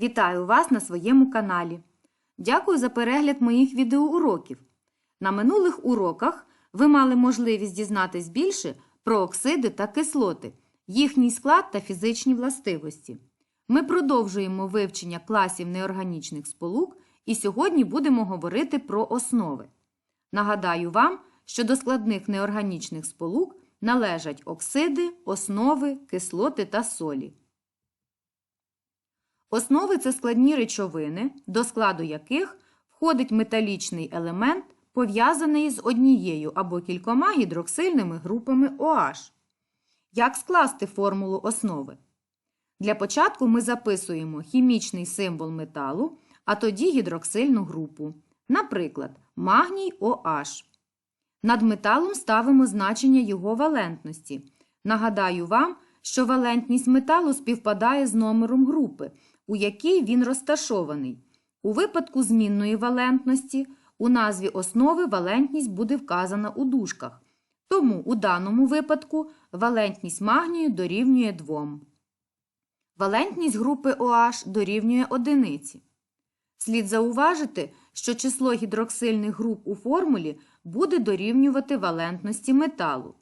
Вітаю вас на своєму каналі. Дякую за перегляд моїх відеоуроків. На минулих уроках ви мали можливість дізнатись більше про оксиди та кислоти, їхній склад та фізичні властивості. Ми продовжуємо вивчення класів неорганічних сполук і сьогодні будемо говорити про основи. Нагадаю вам, що до складних неорганічних сполук належать оксиди, основи, кислоти та солі. Основи це складні речовини, до складу яких входить металічний елемент, пов'язаний з однією або кількома гідроксильними групами OH. Як скласти формулу основи? Для початку ми записуємо хімічний символ металу, а тоді гідроксильну групу. Наприклад, магній OH. Над металом ставимо значення його валентності. Нагадаю вам, що валентність металу співпадає з номером групи, у якій він розташований. У випадку змінної валентності у назві основи валентність буде вказана у дужках. Тому у даному випадку валентність магнію дорівнює 2. Валентність групи OH дорівнює одиниці. Слід зауважити, що число гідроксильних груп у формулі буде дорівнювати валентності металу.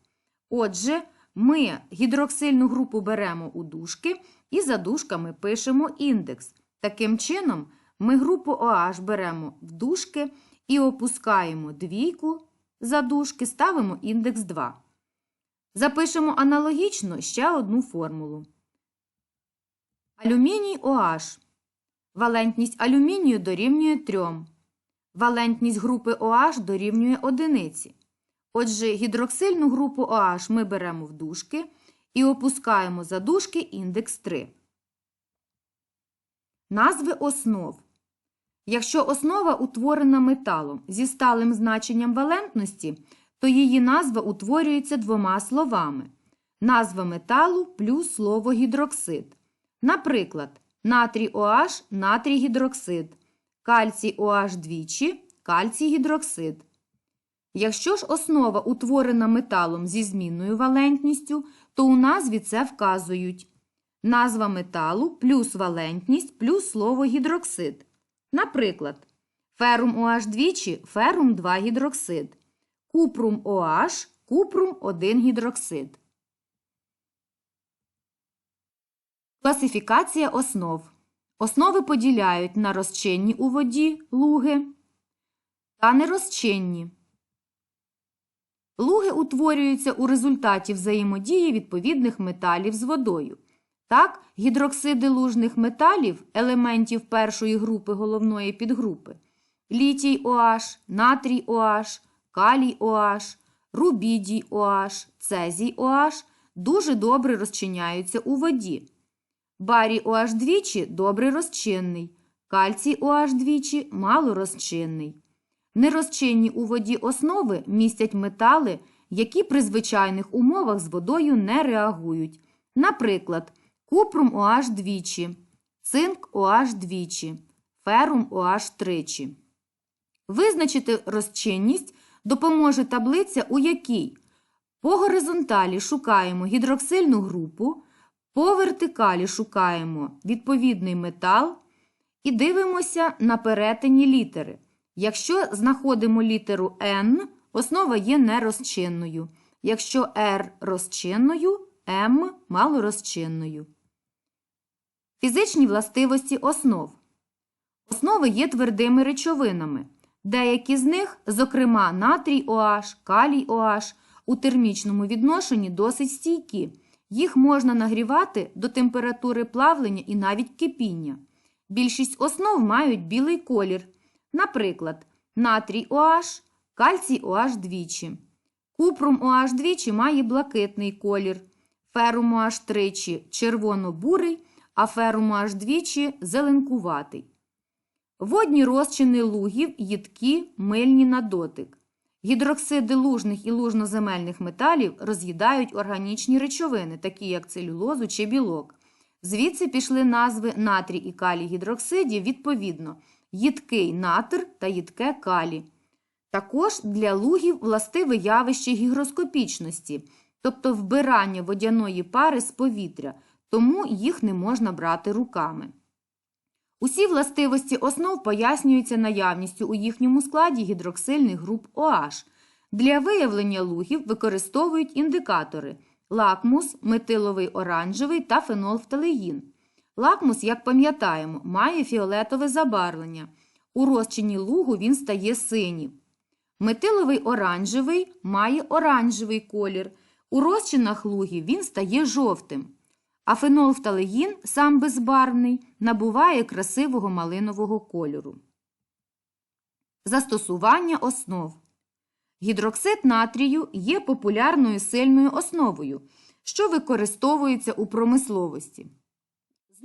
Отже, ми гідроксильну групу беремо у дужки і за дужками пишемо індекс. Таким чином, ми групу OH беремо в дужки і опускаємо двійку за дужки, ставимо індекс 2. Запишемо аналогічно ще одну формулу. Алюміній OH. Валентність алюмінію дорівнює 3. Валентність групи OH дорівнює 1. Отже, гідроксильну групу OH ми беремо в дужки і опускаємо за дужки індекс 3. Назви основ. Якщо основа утворена металом зі сталим значенням валентності, то її назва утворюється двома словами. Назва металу плюс слово гідроксид. Наприклад, натрій OH – натрій гідроксид, кальцій OH двічі, кальцій гідроксид. Якщо ж основа утворена металом зі змінною валентністю, то у назві це вказують назва металу плюс валентність плюс слово гідроксид. Наприклад, ферум OH двічі, ферум 2 гідроксид, купрум OH, купрум 1 гідроксид. Класифікація основ. Основи поділяють на розчинні у воді луги та нерозчинні. Луги утворюються у результаті взаємодії відповідних металів з водою. Так, гідроксиди лужних металів, елементів першої групи головної підгрупи, літій OH, натрій OH, калій OH, рубідій OH, цезій OH дуже добре розчиняються у воді. Барій OH двічі добре розчинний, кальцій OH двічі малорозчинний. Нерозчинні у воді основи містять метали, які при звичайних умовах з водою не реагують. Наприклад, купрум OH двічі, цинк OH двічі, ферум OH тричі. Визначити розчинність допоможе таблиця, у якій по горизонталі шукаємо гідроксильну групу, по вертикалі шукаємо відповідний метал і дивимося на перетині літери. Якщо знаходимо літеру N, основа є нерозчинною. Якщо R розчинною, M малорозчинною. Фізичні властивості основ. Основи є твердими речовинами. Деякі з них, зокрема натрій OH, калій OH, у термічному відношенні досить стійкі. Їх можна нагрівати до температури плавлення і навіть кипіння. Більшість основ мають білий колір. Наприклад, натрій OH, кальцій OH двічі. Купрум OH двічі має блакитний колір, ферум OH тричі червоно-бурий, а ферум OH двічі зеленкуватий. Водні розчини лугів їдкі, мильні на дотик. Гідроксиди лужних і лужноземельних металів роз'їдають органічні речовини, такі як целюлозу чи білок. Звідси пішли назви натрій і калій гідроксидів відповідно їдкий натр та їдке калі. Також для лугів властиве явище гігроскопічності, тобто вбирання водяної пари з повітря, тому їх не можна брати руками. Усі властивості основ пояснюються наявністю у їхньому складі гідроксильних груп OH. Для виявлення лугів використовують індикатори лакмус, метиловий оранжевий та фенолфталеїн. Лакмус, як пам'ятаємо, має фіолетове забарвлення. У розчині лугу він стає синім. Метиловий оранжевий має оранжевий колір. У розчинах лугів він стає жовтим. А фенолфталеїн, сам безбарвний, набуває красивого малинового кольору. Застосування основ. Гідроксид натрію є популярною сильною основою, що використовується у промисловості.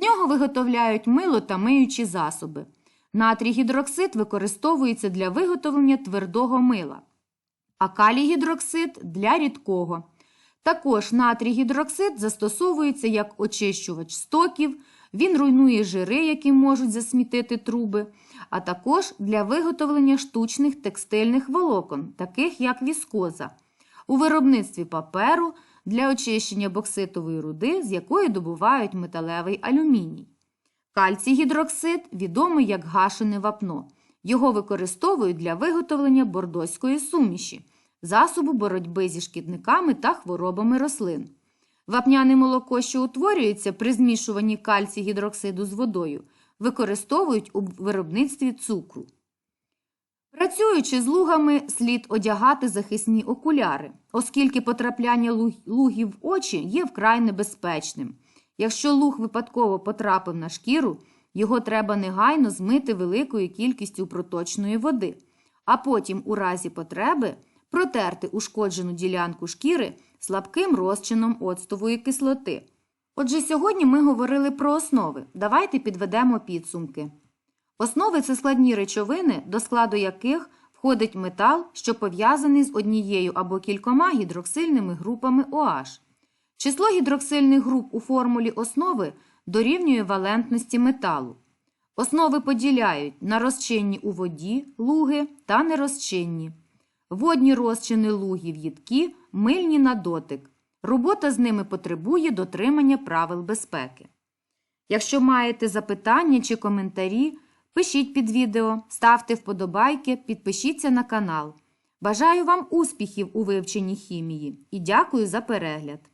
З нього виготовляють мило та миючі засоби. Натрій гідроксид використовується для виготовлення твердого мила, а калій гідроксид для рідкого. Також натрій гідроксид застосовується як очищувач стоків, він руйнує жири, які можуть засмітити труби, а також для виготовлення штучних текстильних волокон, таких як віскоза, у виробництві паперу для очищення бокситової руди, з якої добувають металевий алюміній. Кальцій гідроксид відомий як гашене вапно. Його використовують для виготовлення бордоської суміші, засобу боротьби зі шкідниками та хворобами рослин. Вапняне молоко, що утворюється при змішуванні кальцій гідроксиду з водою, використовують у виробництві цукру. Працюючи з лугами, слід одягати захисні окуляри, оскільки потрапляння лугів в очі є вкрай небезпечним. Якщо луг випадково потрапив на шкіру, його треба негайно змити великою кількістю проточної води, а потім, у разі потреби, протерти ушкоджену ділянку шкіри слабким розчином оцтової кислоти. Отже, сьогодні ми говорили про основи. Давайте підведемо підсумки. Основи це складні речовини, до складу яких входить метал, що пов'язаний з однією або кількома гідроксильними групами OH. Число гідроксильних груп у формулі основи дорівнює валентності металу. Основи поділяють на розчинні у воді луги та нерозчинні. Водні розчини лугів їдкі, мильні на дотик. Робота з ними потребує дотримання правил безпеки. Якщо маєте запитання чи коментарі, пишіть під відео, ставте вподобайки, підпишіться на канал. Бажаю вам успіхів у вивченні хімії і дякую за перегляд!